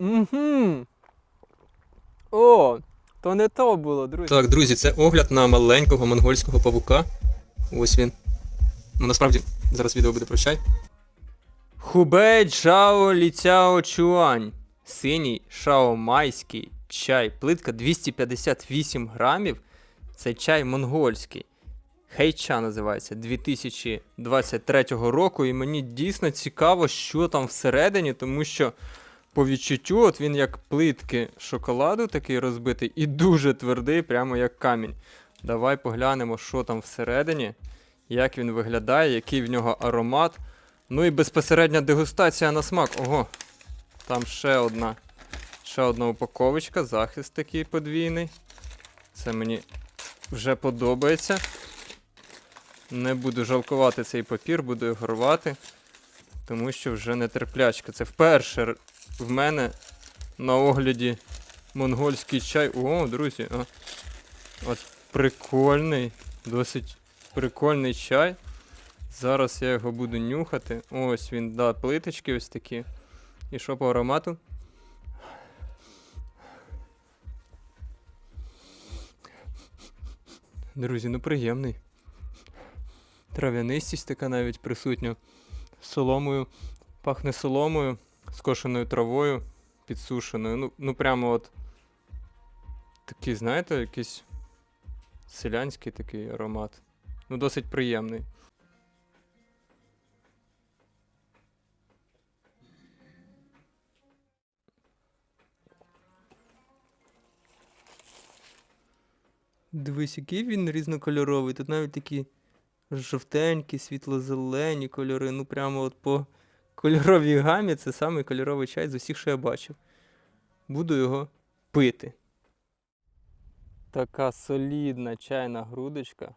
Угу. О, то не то було, друзі. Так, друзі, це огляд на маленького монгольського павука. Ось він. Ну насправді зараз відео буде про чай. Хубей Джао Ліцяо Чуань. Синій шаомайський чай. Плитка 258 грамів. Це чай монгольський. Хейча називається 2023 року. І мені дійсно цікаво, що там всередині, тому що по відчуттю, от він як плитки шоколаду такий розбитий і дуже твердий, прямо як камінь. Давай поглянемо, що там всередині, як він виглядає, який в нього аромат. Ну і безпосередня дегустація на смак. Ого. Там ще одна. Ще одна упаковочка, захист такий подвійний. Це мені вже подобається. Не буду жалкувати цей папір, буду його рвати. Тому що вже нетерплячка. Це вперше в мене на огляді монгольський чай. О, друзі, а. От прикольний, досить прикольний чай. Зараз я його буду нюхати. Ось він, да, плиточки ось такі. І що по аромату? Друзі, ну приємний. Трав'янистість така навіть присутня. Соломою. Пахне соломою, скошеною травою, підсушеною. Ну, ну прямо от. Такий, знаєте, якийсь селянський такий аромат. Ну, досить приємний. Дивись, який він різнокольоровий. Тут навіть такі жовтенькі, світло-зелені кольори. Ну прямо от по кольоровій гамі це самий кольоровий чай з усіх, що я бачив. Буду його пити. Така солідна чайна грудочка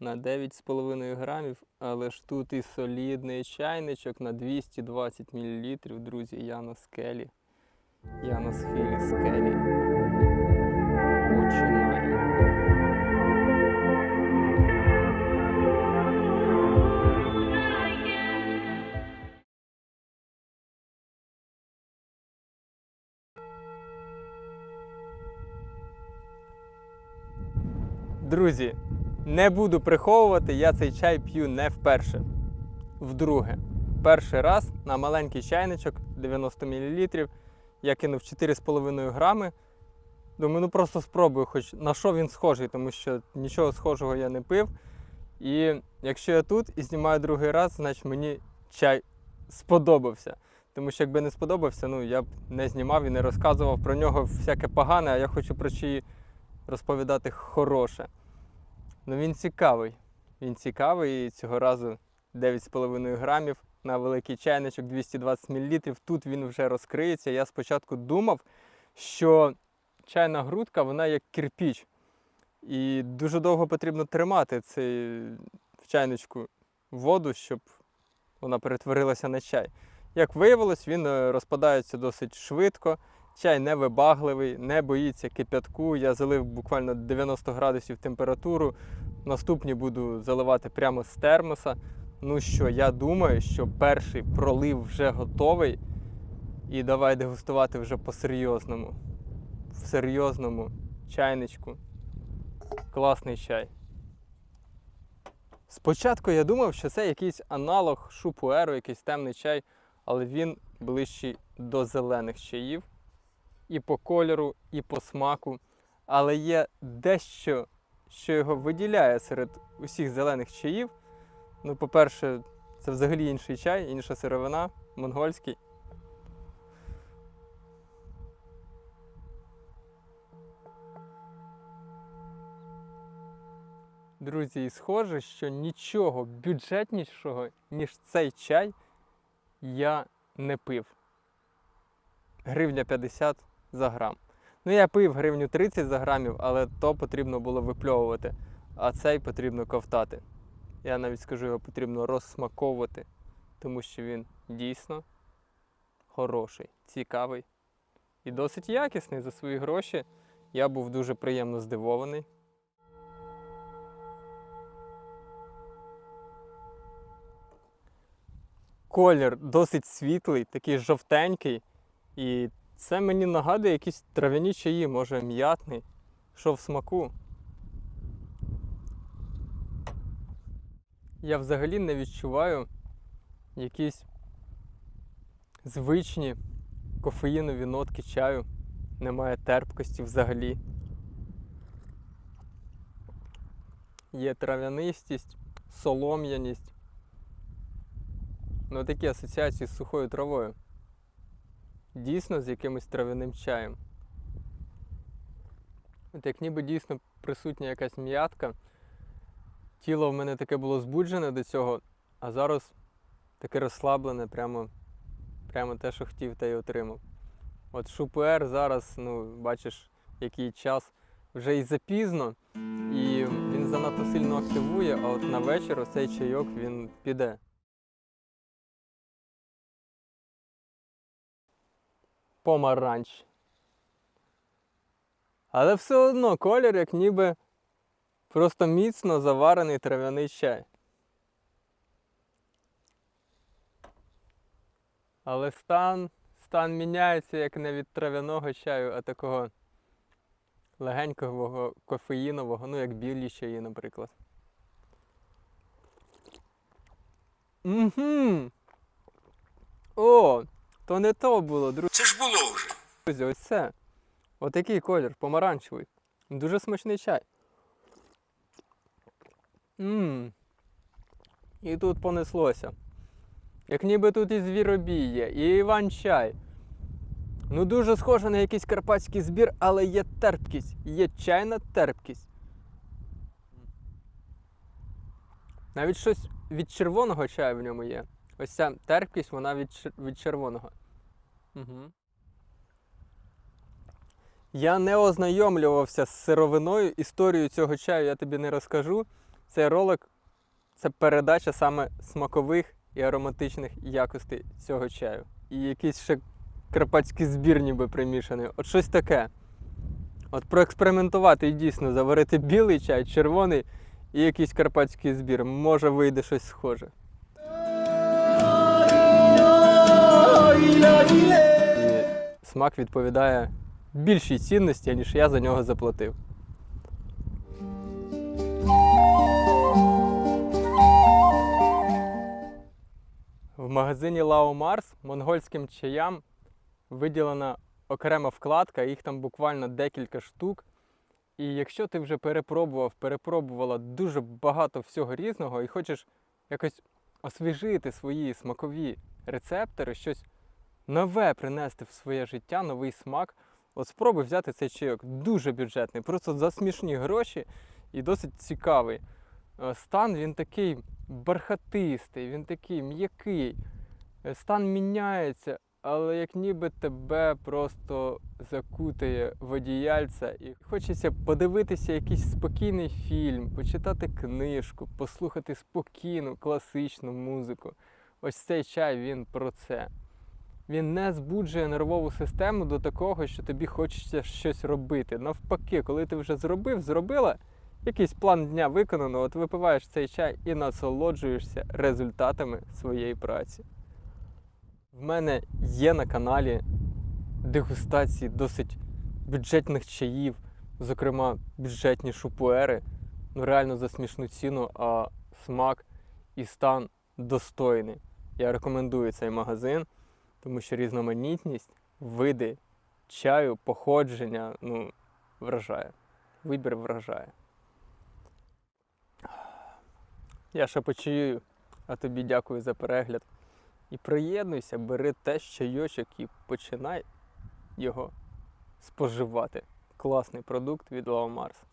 на 9,5 грамів, але ж тут і солідний чайничок на 220 мл, друзі, Янос Келі. Янос Хілі Скелі. Починаємо. Друзі, не буду приховувати, я цей чай п'ю не вперше. Вдруге. Перший раз на маленький чайничок 90 мл я кинув 4,5 грами. Думаю, ну просто спробую, хоч на що він схожий, тому що нічого схожого я не пив. І якщо я тут і знімаю другий раз, значить мені чай сподобався. Тому що якби не сподобався, ну я б не знімав і не розказував про нього всяке погане, а я хочу про чиї розповідати хороше. Ну він цікавий. Він цікавий і цього разу 9,5 грамів на великий чайничок 220 мл. Тут він вже розкриється. Я спочатку думав, що чайна грудка вона як кирпіч. І дуже довго потрібно тримати цей в чайничку воду, щоб вона перетворилася на чай. Як виявилось, він е, розпадається досить швидко. Чай не вибагливий, не боїться кип'ятку. Я залив буквально 90 градусів температуру. Наступні буду заливати прямо з термоса. Ну що, я думаю, що перший пролив вже готовий. І давай дегустувати вже по-серйозному. В серйозному чайничку. Класний чай. Спочатку я думав, що це якийсь аналог шупуеру, якийсь темний чай, але він ближчий до зелених чаїв і по кольору, і по смаку. Але є дещо, що його виділяє серед усіх зелених чаїв. Ну, по-перше, це взагалі інший чай, інша сировина, монгольський. Друзі, і схоже, що нічого бюджетнішого, ніж цей чай, я не пив. Гривня 50 за грам. Ну, я пив гривню 30 за грамів, але то потрібно було випльовувати, а цей потрібно ковтати. Я навіть скажу, його потрібно розсмаковувати, тому що він дійсно хороший, цікавий і досить якісний за свої гроші. Я був дуже приємно здивований. Колір досить світлий, такий жовтенький, і Це мені нагадує якісь трав'яні чаї, може м'ятний, що в смаку. Я взагалі не відчуваю якісь звичні кофеїнові нотки чаю. Немає терпкості взагалі. Є трав'янистість, солом'яність. Ну такі асоціації з сухою травою. Дійсно з якимось трав'яним чаєм. От як ніби дійсно присутня якась м'ятка. Тіло в мене таке було збуджене до цього, а зараз таке розслаблене, прямо, прямо те, що хотів, те й отримав. От шупер зараз, ну, бачиш, який час вже і запізно, і він занадто сильно активує, а от на вечір оцей чайок він піде. Помаранч. Але все одно колір, як ніби просто міцно заварений трав'яний чай. Але стан, стан міняється як не від трав'яного чаю, а такого легенького кофеїнового, ну як білі чаї, наприклад. Угу. То не то було, друзі. Це ж було вже. Друзі, ось це. Отакий колір, помаранчевий. Дуже смачний чай. Мм. І тут понеслося. Як ніби тут і звіробій є, і Іван-чай. Ну дуже схоже на якийсь карпатський збір, але є терпкість, є чайна терпкість. Навіть щось від червоного чаю в ньому є. Ось ця терпкість, вона від, від червоного. Угу. Я не ознайомлювався з сировиною. Історію цього чаю я тобі не розкажу. Цей ролик це передача саме смакових і ароматичних якостей цього чаю. І якийсь ще карпатський збір ніби примішаний. От щось таке. От проекспериментувати і дійсно заварити білий чай, червоний і якийсь карпатський збір. Може вийде щось схоже. Смак відповідає більшій цінності, ніж я за нього заплатив. В магазині Lao Mars монгольським чаям виділена окрема вкладка, їх там буквально декілька штук. І якщо ти вже перепробував, перепробувала дуже багато всього різного і хочеш якось освіжити свої смакові рецептори, щось нове принести в своє життя, новий смак, от спробуй взяти цей чайок. Дуже бюджетний, просто за смішні гроші і досить цікавий. Е, Стан він такий бархатистий, він такий м'який. Е, Стан міняється, але як ніби тебе просто закутає в одіяльця. І хочеться подивитися якийсь спокійний фільм, почитати книжку, послухати спокійну класичну музику. Ось цей чай він про це. Він не збуджує нервову систему до такого, що тобі хочеться щось робити. Навпаки, коли ти вже зробив, зробила, якийсь план дня виконано, от випиваєш цей чай і насолоджуєшся результатами своєї праці. В мене є на каналі дегустації досить бюджетних чаїв, зокрема бюджетні шупуери, ну реально за смішну ціну, а смак і стан достойний. Я рекомендую цей магазин, тому що різноманітність, види чаю, походження, ну, вражає. Вибір вражає. Я ще почаю, а тобі дякую за перегляд. І приєднуйся, бери теж чайочок і починай його споживати. Класний продукт від Лао Марс.